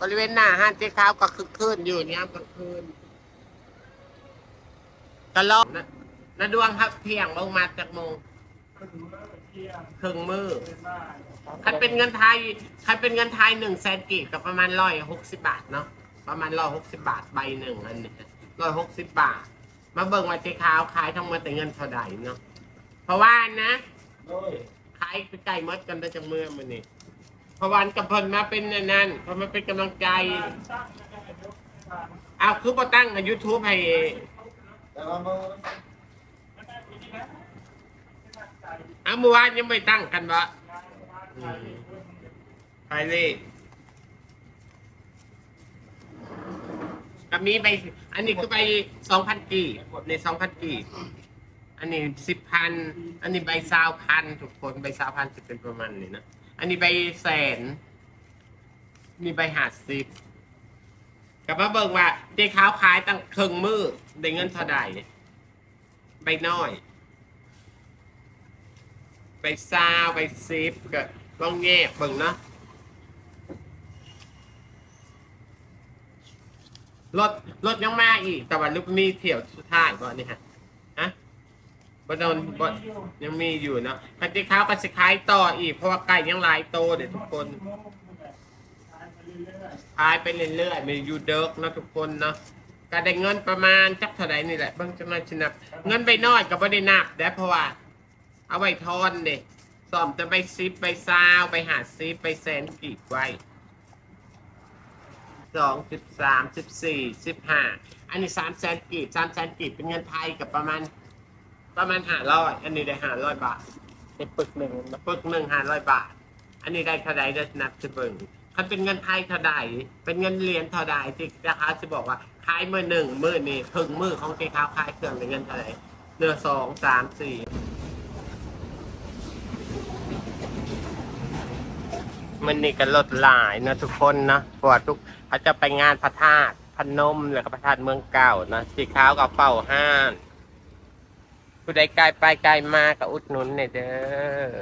บริเวณหน้าห้านเจ๊ขาวก็คึกคืนอยู่เนี่ยกลางคืนตลอดนะนะดวงครับเที่ยงลงมาจากโมงครึ่งมือคันเป็นเงินไทยคันเป็นเงินไทยหนึ่งแสนกีบกับประมาณร้อยหกสิบบาทเนาะประมาณร้อยหกสิบบาทใบหนึ่งอันนี้ร้อยหกสิบบาท มาเบิ่งว่าเจ๊ขาวขายทั้งหมดแต่เงินเท่าใดเนาะเพราะว่านะขายไปไก่มดกันได้จังเมื่อมันนี่ พราะวันกับเพนมาเป็นอันนั่นเพราะมันเป็นกำลังใจ เอาคือพอตั้งยูทูบให้แต่ว่ามือเอาเมื่อวานยังไม่ตั้งกันวะอืมไปเลยกับมีไป อันนี้คือไปสองพันกีบในสองพันกีบอันนี้สิบพัน อันนี้ใบสาวพันทุกคนใบสาวพันจะเป็นประมาณนี้นะ อันนี้ใบแสนมีใบหาสิบกับมาเบิ่งว่าเจ๊ขาวขายตั้งครึ่งมือได้เงินเท่าใดใบน้อย ไปซาวไปซิปก็ต้องแยกเบิ่งเนาะรถรถยังมาอีก แต่ว่าลูกมีเที่ยวสุดท้ายก่อนนี่ฮะ บโดนบยังมีอยู่เนาะคันที่ข้าวก็สิขายต่ออีก เพราะว่าไก่ยังหลายโตเดี๋ยวทุกคนขายไปเรื่อยๆมีอยู่เดิกนะทุกคนเนาะก็ได้เงินประมาณจักเท่าไหร่นี่แหละเบิ่งจังหน่อยชินับเงินไปน้อยก็บ่ได้นับได้เพราะว่า เอาไว้ทอนเด็ซ่อมจะไปซิปไปซาวไปหาซิปไปแซนกีบไว้สองสิบสามสิบสี่สิบห้าอันนี้สามแสนกีบสามแสนกีบเป็นเงินไทยกับประมาณ ประมาณห้าร้อยอันนี้ได้ห้าร้อยบาทในปึกหนึ่งปึกหนึ่งห้าร้อยบาท อันนี้ได้เท่าใดเด้อนับจะเบิ่งคันเป็นเงินไทยเท่าใดเป็นเงินเหรียญเท่าใดที่ราคาจะบอกว่าขายมือหนึ่งมือนี่ถึงมือของเจ๊ขาวขายเครื่องเป็นเงินเท่าไหร่เดือนสองสามสี่มันนี่ก็ลดหลายนะทุกคนนะเพราะว่าทุกเขาจะไปงานพระธาตุพนมหรือพระธาตุเมืองเก่านะสีขาวกับเป่าห้าน ผู้ใดไกลไปไกลมาก็อุดหนุนเนี่ยเด้อ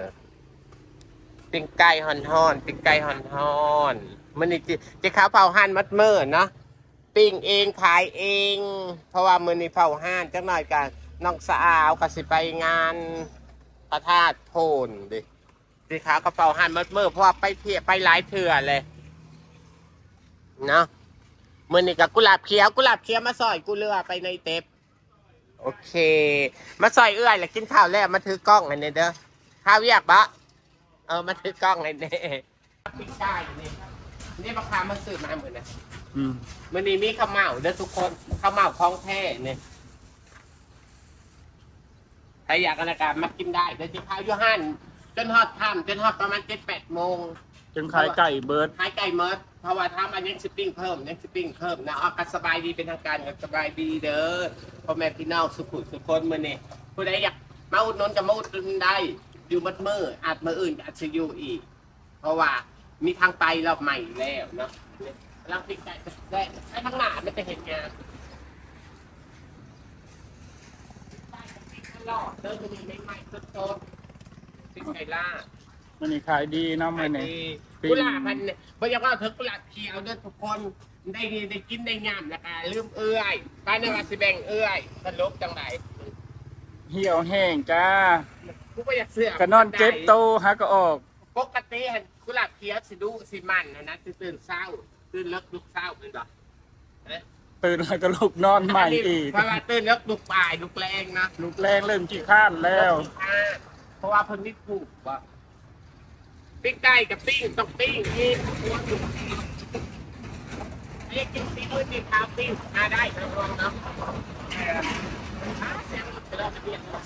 ปิ้งไก่ฮอนฮอนปิ้งไก่ฮอนฮอนมันนี่จิจิขาวเป่าห้านมัดเมื่อเนาะปิ้งเองขายเอง เพราะว่ามือนี่เป่าห้านจังหน่อยกันน้องสาวก็สิไปงานพระธาตุโพนดิสีขาวกระเป๋าหันมัดมือเพราะว่าไปเที่ยวไปหลายเถื่อเลยเนาะมือนี่กับกุหลาบเขียวกุหลาบเขียวมาซอยกูเลือไปในเต็บ โอเค มาซอยเอื้อยแล้วกินข้าวแล้วมาถือกล้องอันนี้เด้อข้าวเวียกบะเออมาถือกล้องอันนี้ปิ้งไก่นี่นี่ราคามันซื้อมาเหมือนนะอืมมือนี้มีข้าวเหมาเด้อทุกคนข้าวเหมาของแท้เนี่ยใครอยากกันอากาศมากินได้เดี๋ยวจะข้าวอยูหันจนฮอดค่ำจนฮอดประมาณเจ็ดแปดโมง จึงขายไก่เบิร์ดขายไก่เมิร์ดเพราะว่าทำอันนี้ชิปปิ้งเพิ่มยังชิปปิ้งเพิ่มนะเอากันสบายดีเป็นทางการกันสบายดีเด้อพ่อแม่พี่น้องสุขุสุขคนมือนี่ผู้ใดอยากมาอุดหนุนกับมาอุดหนุนได้อยู่มัดมืออาจมืออื่นอาจจะอยู่อีก เพราะว่ามีทางไปรอบใหม่แล้วเนาะเราติดใจได้ได้ทั้งหน้าไม่จะเห็นงานได้ตลอดเดินไปนี่ใหม่ๆสดๆปิ้งไก่ล่า มันนี่ขายดีเนาะมันนี่ปี กุหลาบมันเนี่ยบ่อยากว่าเธอกุหลาบเขียวเด้อทุกคนได้ดีได้กินได้งามแล้วก็ลืมเอื้อยป้าในว่าสิแบ่งเอื้อยสรุปจังไดเหี่ยวแห้งจ้ากูก็อยากเสื้อกระนอนเจ็บโตฮักก็ออก ปกติเห็นกุหลาบเขียวสิดูสิมันนะนะตื่นเศร้าตื่นเลิกลุกเศร้าเป็นบ่เอ๊ะตื่นแล้วก็ลุกนอนใหม่อีกเพราะว่าตื่นเลิกลุกป่ายลุกแรงนะ ลุกแรงเริ่มขี้ข้านแล้ว เพราะว่าเพิ่นนี่ถูกว่า ปิ้งไก่กับปิ้งต้องปิ้งนี่หัวถูกไอ้กินปิ้งด้วยปิ้งขาปิ้งมาได้ทั้งรองเนาะเสียงไอทะเบียนเนาะ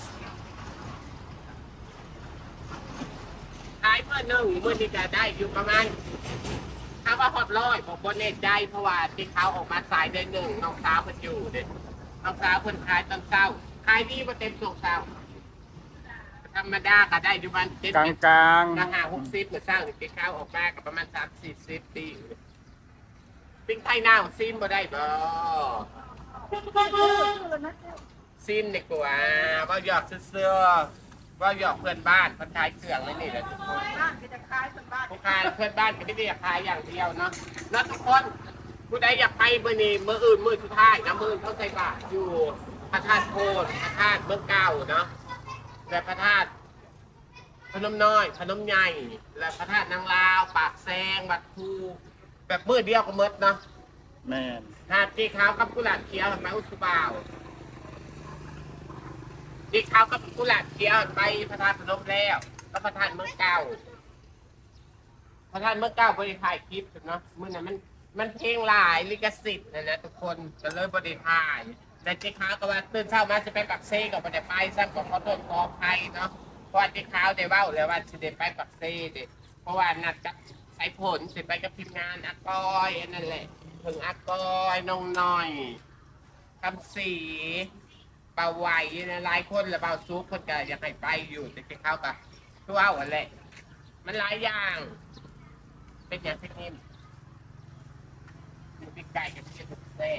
ขายเมื่อหนึ่งเมื่อนี้จะได้อยู่ประมาณถ้าว่าฮอตร้อยผมบนเน็ตได้เพราะว่าที่เขาออกมาสายเดือนหนึ่งน้องสาวเพิ่นอยู่เด็น้องสาวเพิ่นขายตอนเช้าขายดีมาเต็มสองเช้า ธรรมดาก็ได้อยู่ประมาณเจ็ดกลางสิบกลางราคาหกสิบหรือสร้างหรือปีข้าวออกมาก็ประมาณสามสี่สิบปีปิ้งไข่หน้าของซีนบ่ได้บ่ซีนดีกว่าบ่หยอกเสื้อว่าหยอกเพื่อนบ้านคนขายเครื่องไม่นี่แหละทุกคนบ้านก็จะคล้ายคนบ้านผู้ขายเพื่อนบ้านก็ไม่ได้อยากขายอย่างเดียวเนาะแล้วทุกคนผู้ใดอยากไปเมื่อนี้เมื่ออื่นมื่อสุดท้ายนะมื่ออื่นเขาใส่บาตรอยู่พระธาตุโพธิ์พระธาตุเมืองเก่าเนาะ และพระธาตุพนมน้อย พนมใหญ่ และพระธาตุนางลาว ปากแซง บัดภูแบบมือเดียวก็หมดเนาะแม่นหาดจีขาวกับกุหลาบเขียวมาอุตบาวจีขาวกับกุหลาบเขียวไปพระธาตุพนมแล้วก็พระธาตุเมืองเก่า พระธาตุเมืองเก่าบริถ่ายคลิปเนาะมื่อนั้นมันมันเพลงหลายลิขสิทธิ์นะนะทุกคนก็เลยบริถ่าย แต่จีขาวก็ว่าตื่นเช้ามาจะไปปักเซ่กับบริไปซ้ำก็ขอโทษขออภัยเนาะเพราะว่าจีขาวได้เว่าเลยว่าจะได้ไปปักเซ่เด็เพราะว่านัดกับสายผลสิไปกับทีมงานอากอยอันนั่นแหละถึงอากอยน้องน้อยคำสีเบาไหวนะหลายคนและเบาซุปคนก็อยากให้ไปอยู่แต่ที่เขาก็ตัวเอาอะไรมันหลายอย่าง เป็นอย่างที่นี่มันเป็นไก่กับเชียงแซ่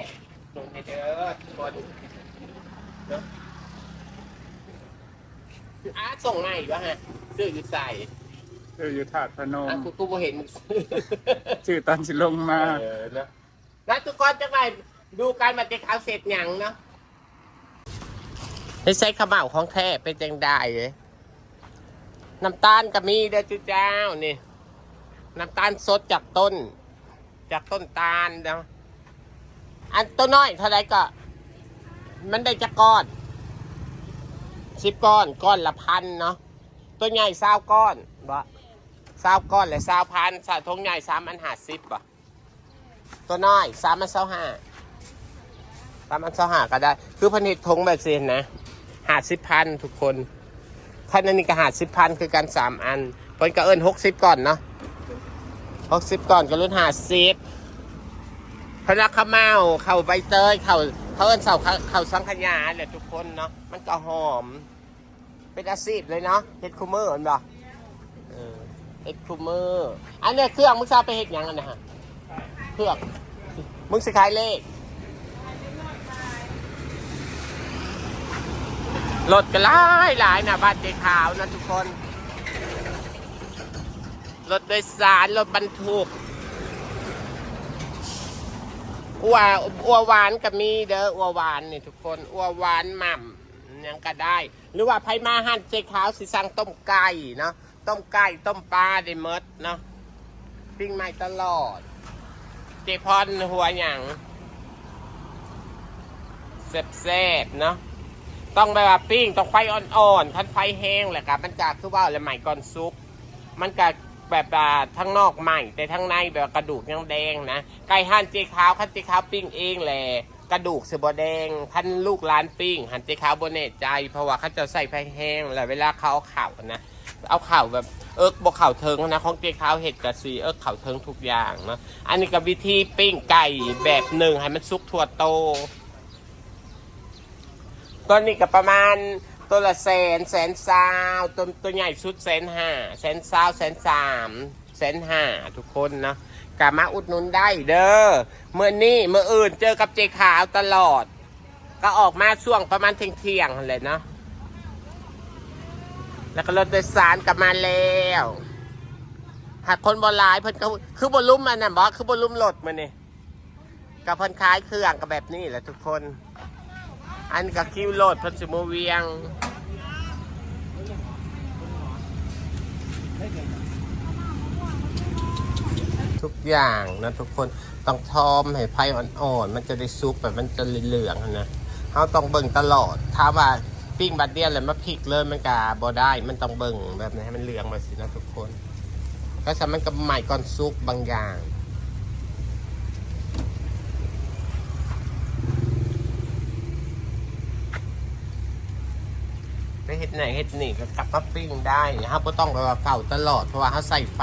รงนี้เด้อทุกคนเนอะอาส่งมาอีกวะฮะซื้ออยู่ใส่คืออยู่ถาดพนมอะกูกูบ่เห็นมึงซื้อ ชื่อตอนสิลงมาเออนะแล้วทุกคนจะไปดูการมาเจ็ขาวเสร็จหยังเนาะให้ใช้ขมเหลาของแท้เป็นจังได้เลยน้ำตาลก็มีเด้อจุเจ้านี่ น้ำตาลสดจากต้น จากต้นตาลเนาะ อันตัวน้อยเท่าไรก็ มันได้จะก้อนสิบก้อนก้อนละพันเนาะตัวใหญ่สาวก้อนบ่สาวก้อนและสาวพันสาวทงใหญ่สามอันหาสิบบ่ตัวน้อยสามอันสาวห้าสามอันสาวห้าก็ได้ คือผลิตทงแบบเซนนะหาสิบพันทุกคนท่านนี้ก็หาสิบพันคือกันสามอันเพิ่นก็เอิ้นหกสิบก่อนเนาะหกสิบก่อนก็รุ่นหาสิบ พนักข้าวเมาเข่าใบเตยเข่าเขาเอินเสาเข่าสังขยาแหละทุกคนเนาะมันก็หอม เป็นอาชีพเลยเนาะเฮ็ดคูเมอร์เห็นบ่เออเฮ็ดคูเมอร์อันนี้เครื่องมึงจะเอาไปเฮ็ดยังกันนะฮะเครื่องมึงสิขายเลขรถก็หลายหลายนะบ้านเจ๊ขาวนะทุกคนรถโดยสารรถบรรทุก อัวอัวหวานก็มีเด้ออัวหวานนี่ทุกคนอัวหวานหม่ำยังก็ได้ หรือว่าไผมาหั่นเจ๊ขาวสิสั่งต้มไก่เนาะต้มไก่ต้มปลาได้หมดเนาะปิ้งใหม่ตลอด เจพอนหัวหยังแซ่บๆเนาะต้องแบบว่าปิ้งต้องไฟอ่อนๆคันไฟแห้งแหละครับมันจะคือว่าอะไรใหม่ก่อนซุป มันก็ แบบทั้งนอกใหม่ แต่ทั้งในแบบกระดูกยังแดงนะไก่หั่นเจขาวคันเจขาวปิ้งเองแหละกระดูกสือบแดงพันลูกร้านปิ้ง หั่นเจขาวบนเนตใจ เพราะว่าเขาจะใส่ไฟแห้งแล้วเวลาเขาเอาข่านะเอาเข่าแบบเอิกบกเข่าเทิงนะของเจขาวเห็ดกระสีเอิกเข่าเทิงทุกอย่างนะอันนี้ก็วิธีปิ้งไก่แบบหนึ่งให้มันสุกทั่วโตตัวนี้ก็ประมาณ ตัวละแสนแสนซาวตัวตัวใหญ่สุดแสนห้าแสนซาวแสนสามแสนห้าทุกคนนะกามาอุดหนุนได้เด้อเมื่อนี้เมื่ออื่นเจอกับเจขาวตลอด ก็ออกมาช่วงประมาณเที่ยงเที่ยงเลยเนาะแล้วก็รถโดยสารกลับมาแล้วหากคนบอลายเพิ่นก็คือบอลลุ่มมันนะบอคือบอลลุ่มรถมันนี่กับเพิ่นคล้ายเครื่องกับแบบนี้แหละทุกคน อันกับคิวโหลดพัสิโมเวียงทุกอย่างนะทุกคนต้องทอมให้ไฟอ่อนๆ มันจะได้ซุปแบบมันจะเหลืองๆนะเขาต้องเบิ่งตลอด ถ้าว่าปิ้งบัดเดียวเลยมาพริกเลยมันกาบอได้ มันต้องเบิ่งแบบนี้ให้มันเหลืองมาสินะทุกคนก็สามันกับใหม่ก่อนซุปบางอย่าง ไปเฮ็ดไหนเฮ็ดนี่ก็กลับมาปิ้งได้ครับก็ต้องไปว่าเฝ้าตลอดเพราะว่าเขาใส่ไฟ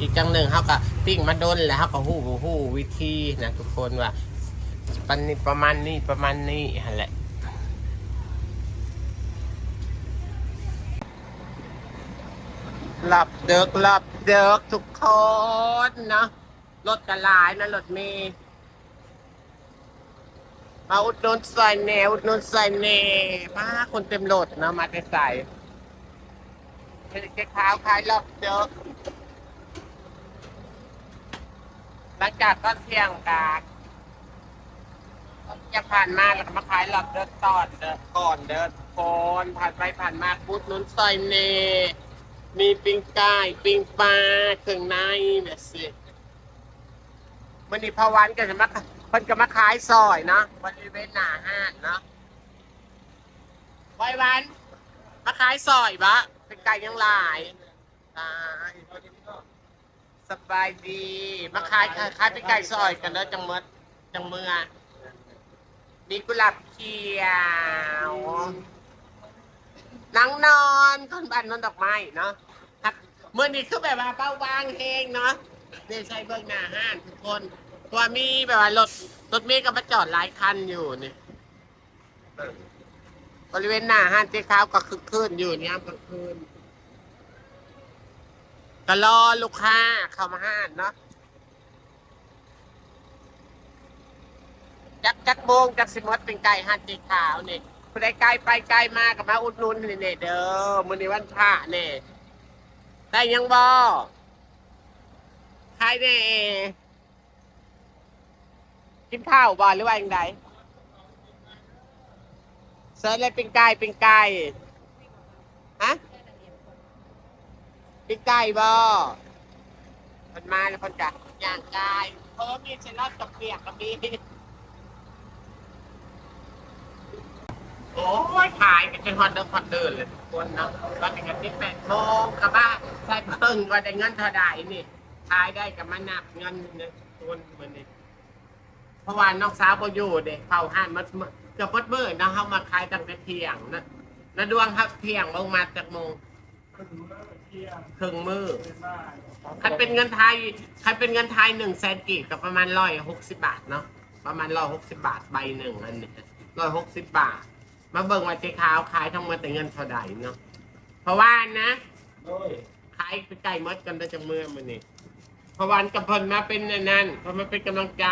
อีกจังหนึ่งเขาก็ปิ้งมาโดนแล้วเขาก็หู้หู้วิธีนะทุกคนว่าปันนี้ประมาณนี้ประมาณนี้หั่นแหละหลับเดิกหลับเดิกทุกคนนะรถกระลายนะรถเมย์ มาอุดหนุนใส่แนอุดหนุนใส่เนมาคนเต็มรถนะมาแต่ใส่เจ๊ขาวขายรอบเจอหลังจากก็เที่ยงกากจะผ่านมาแล้วมาขายรอบเดินตอนเดินก่อนเดินก่อนผ่านไปผ่านมาพุดนุ้นซอยเน มีปิงไก่ปิงปลาเครื่องในเนี่ยสิมันนี่พอวันก็จะมาเพิ่นก็มาขายซอยเนาะบริเวณหน้าห้างเนาะไว้วัน มาขายซอยบะเป็นไก่ยังหลายตายสบายดี มาขายขายเป็นไก่ซอยกันเนอะจังเมดจังเมือมีกุหลาบเขียวนังนอนคนบ้านนอนดอกไม้เนาะเมื่อนี้คือแบบว่าเป้าบางเฮงเนาะนี่ใช้เบื้องหน้าห้างทุกคน ตัวมีแบบว่ารถรถเมล์ก็มาจอดหลายคันอยู่นี่บริเวณหน้าห้างเจ๊ข้าวก็คึกคืนอยู่เนี่ยามกลางคืนก็รอลูกค้าเข้ามาห้างเนาะจักจักโมงจักสิมดเป็นไก่ห้างเจ๊ข้าวนี่ผู้ใดไกลไปไกลมากับมาอุดหนุนนี่เด้อมื้อนี้วันพระนี่ได้ยังบ่ใครเนี่ย กินข้าวบ่หรือว่าอย่างไรเซิร์ชเลยเป็นไก่เป็นไก่ฮะเป็นไก่บ่คนมาแล้วคนจะย่างไก่เพิ่มมีเชลลอนกับเปียกกับมีโอ้ยขายกันจนฮอนเดอร์ฮอนเดอร์เลยคนนะตอนนี้กันที่แปดโมงกับบ้านใส่เพิ่งว่าได้เงินเท่าใดนี่ขายได้กับมานับเงินเนี่ยคนเหมือนนี้ เพราะว่าน้องสาวบ่อยู่เด็กเผาห้านมันเกือบหมดมื้อนะเฮามาขายตั้งแต่เที่ยงนะนะดวงครับเที่ยงลงมาจากโมงครึ่งมื้อคันเป็นเงินไทยคันเป็นเงินไทยหนึ่งแสนกีบกับประมาณร้อยหกสิบบาทเนาะประมาณร้อยหกสิบบาทใบหนึ่งอันนี้ร้อยหกสิบบาท มาเบิ่งว่าเจ๊ขาวขายทั้งหมดแต่เงินเท่าใดเนาะเพราะว่านะขายไปไก่มดกันได้จากเมื่อมื้อนี้เพระวันกับเพิ่นมาเป็นนั่นเพราะมาเป็นกำลังใจ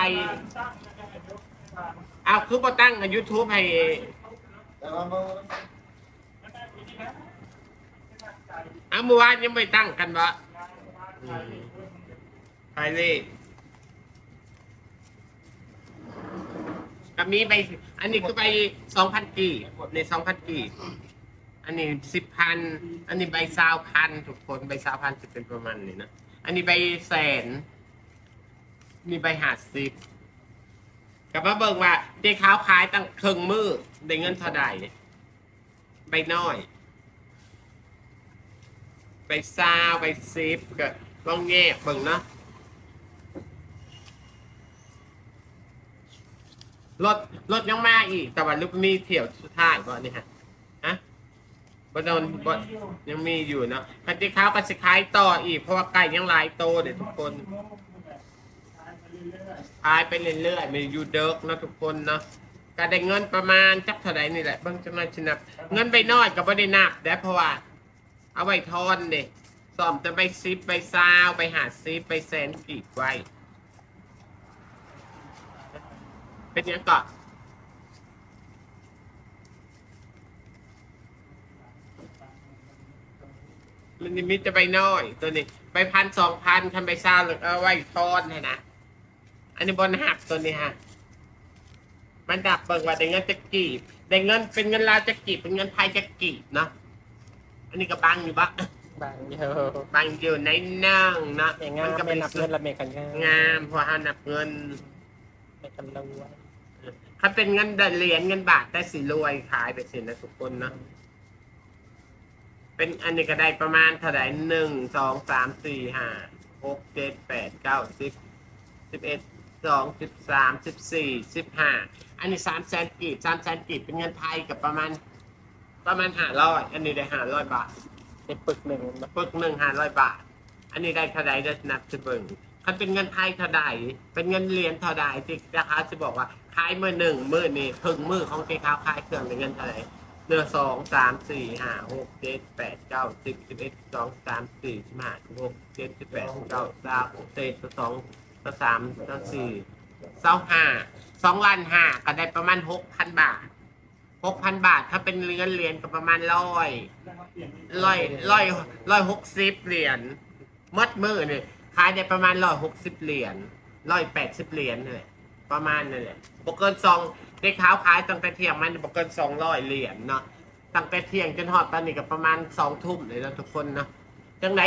เอาคือมาตั้งยูทูบให้เอาเมื่อวานยังไม่ตั้งกันวะไปเลยกับมีใบอันนี้คือใบสองพันกี่ ในสองพันกี่ อันนี้สิบพัน อันนี้ใบสาวพันทุกคนใบสาวพันจะเป็นประมาณนี้นะ อันนี้ใบแสนมีใบหาสิบกับมาเบิ่งว่าเจ๊ขาวขายตั้งครึ่งมือได้เงินเท่าใดใบน้อยใบซาวใบซิปก็ลองแยกเบิ่งเนาะรถรถยังมาอีก แต่ว่าลูกมีเที่ยวสุดท้ายบ่นี่ฮะ บ่โดนบ่ยังมีอยู่เนาะคันเจ๊ขาวก็สิขายต่ออีก เพราะว่าไก่ยังหลายโตเดี๋ยวทุกคนขายไปเรื่อยๆมีอยู่เดิกนะทุกคนเนาะก็ได้เงินประมาณจักเท่าไหร่นี่แหละเบิ่งจังหน่อยชินับเงินใบน้อยก็บ่ได้นับแต่เพราะว่า เอาไว้ทอนเด้ซ่อมแต่ใบซิปใบซาวใบหาซิปใบแสนกีบไว้ เป็นยังก่อน มันนี่มิจะใบน้อย ตัวนี้ใบพันสองพันคันใบซาวหรือเอาไว้ทอนให้นะ อันนี้บนหักตัวนี้ฮะ มันดับเบิกว่าได้เงินจะกีบได้เงินเป็นเงินลาวจะกีบเป็นเงินไทยจะกีบเนาะ อันนี้ก็บังอยู่บะบางเดียวบังอยู่ในนั่งเนาะแต่งามก็ไม่เป็นนับเงินละเมกันงามงามเพราะเขานับเงินไม่กันรวยถ้าเป็นเงินเหรียญเงินบาทได้สิรวยขายไปสินะทุกคนเนาะ เป็นอันนี้ก็ได้ประมาณเท่าไหร่หนึ่งสองสามสี่ห้าหกเจ็ดแปดเก้าสิบสิบเอ็ดสองสิบสามสิบสี่สิบห้าอันนี้สามแสนกีบสามแสนกีบเป็นเงินไทยกับประมาณ ประมาณห้าร้อยอันนี้ได้ห้าร้อยบาทในปึกหนึ่งนะปึกหนึ่งห้าร้อยบาท อันนี้ได้เท่าใดได้นับจะเบิ่งคันเป็นเงินไทยเท่าใดเป็นเงินเหรียญเท่าใดที่ราคาจะบอกว่าขายมือหนึ่งมือนี่ถึงมือของเจ๊ขาวขายเครื่องเป็นเงินเท่าไหร่ เดือนสองสามสี่ห้าหกเจ็ดแปดเก้าสิบสิบเอ็ดสองสามสี่สิบห้าหกเจ็ดสิบแปดเก้าสามเจ็ดสองสามสี่สองห้าสองล้านห้าก็ได้ประมาณหกพันบาทหกพันบาท ถ้าเป็นเงินเหรียญก็ประมาณร้อยร้อยร้อยร้อยหกสิบเหรียญมัดมือเนี่ยขายได้ประมาณร้อยหกสิบเหรียญร้อยแปดสิบเหรียญเลยประมาณนั่นแหละบกเกินสอง เด็กขาวขายตั้งแต่เที่ยงมันบกเกินสองร้อยเหรียญเนาะตั้งแต่เที่ยงจนหอดตอนนี้ก็ประมาณสองทุ่มเลยนะทุกคนเนาะจังไร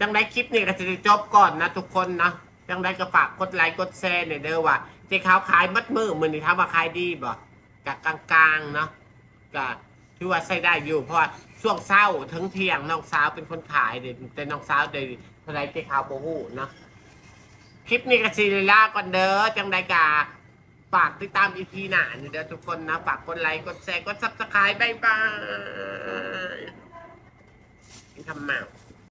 จังไรคลิปนี้ก็จะได้จบก่อนนะทุกคนนะจังไรก็ฝากกดไลค์กดแชร์เนี่ยเด้อว่าเจ๊ขาวขายมัดมือมือนี่ถามาขายดีบ่กะกลางๆเนาะก็ถือว่าใช้ได้อยู่เพราะว่าช่วงเช้าถึงเที่ยงน้องสาวเป็นคนขายเด็แต่น้องสาวเดยเท่าไรเจ๊ขาวโบหูเนาะคลิปนี้ก็ซีรีล่าก่อนเด้อจังใดกา ฝากติดตามอีพีหน้าเด้อทุกคนนะ ฝากกดไลค์ กดแชร์ กดซับสไครต์บายบายทำหมา